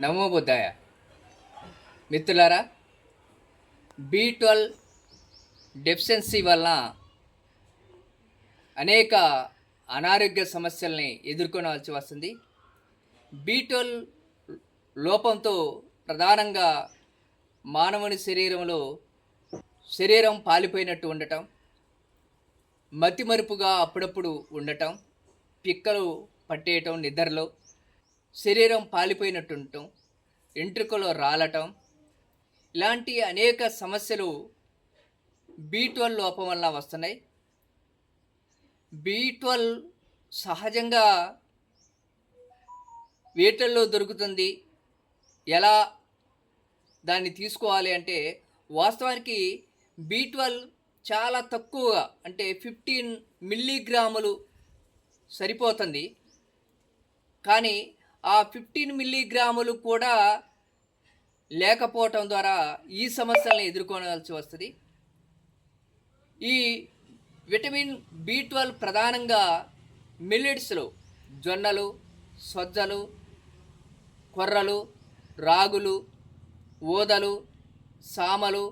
నమోబుద్ధాయ మిత్రులారా B twelve deficiency వలన అనేక అనారోగ్య సమస్యల్ని ఎదుర్కొనవలసి వస్తుంది. బి ట్వెల్వ్ లోపంతో ప్రధానంగా మానవుని శరీరంలో శరీరం పాలిపోయినట్టు ఉండటం మతిమరుపుగా అప్పుడప్పుడు ఉండటం పిక్కలు పట్టేయటం నిద్రలో శరీరం పాలిపోయినట్టుండటం ఎంట్రుకలు రాలటం ఇలాంటి అనేక సమస్యలు బీ ట్వెల్వ్ లోపం వల్ల వస్తున్నాయి. బీ ట్వెల్వ్ సహజంగా వేటల్లో దొరుకుతుంది. ఎలా దాన్ని తీసుకోవాలి అంటే వాస్తవానికి బీ ట్వెల్వ్ చాలా తక్కువగా అంటే ఫిఫ్టీన్ మిల్లీగ్రాములు సరిపోతుంది. కానీ ఆ ఫిఫ్టీన్ మిల్లీగ్రాములు కూడా లేకపోవటం ద్వారా ఈ సమస్యలను ఎదుర్కోవాల్సి వస్తుంది. ఈ విటమిన్ బి ట్వెల్వ్ ప్రధానంగా మిల్లెట్స్లో జొన్నలు సజ్జలు కొర్రలు రాగులు ఊదలు సామలు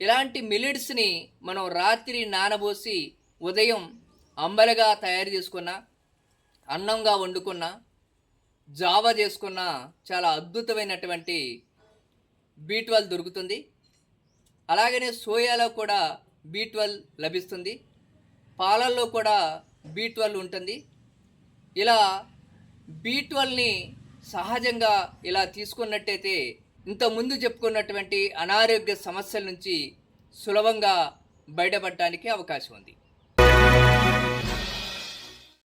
ఇలాంటి మిల్లెట్స్ని మనం రాత్రి నానబోసి ఉదయం అంబలగా తయారు చేసుకున్న అన్నంగా వండుకున్న జావా చేసుకున్న చాలా అద్భుతమైనటువంటి బీ ట్వెల్వ్ దొరుకుతుంది. అలాగనే సోయాలో కూడా బీ ట్వెల్వ్ లభిస్తుంది. పాలల్లో కూడా బీ ట్వెల్వ్ ఉంటుంది. ఇలా బీ ట్వెల్వ్ని సహజంగా ఇలా తీసుకున్నట్టయితే ఇంతకుముందు చెప్పుకున్నటువంటి అనారోగ్య సమస్యల నుంచి సులభంగా బయటపడటానికి అవకాశం ఉంది.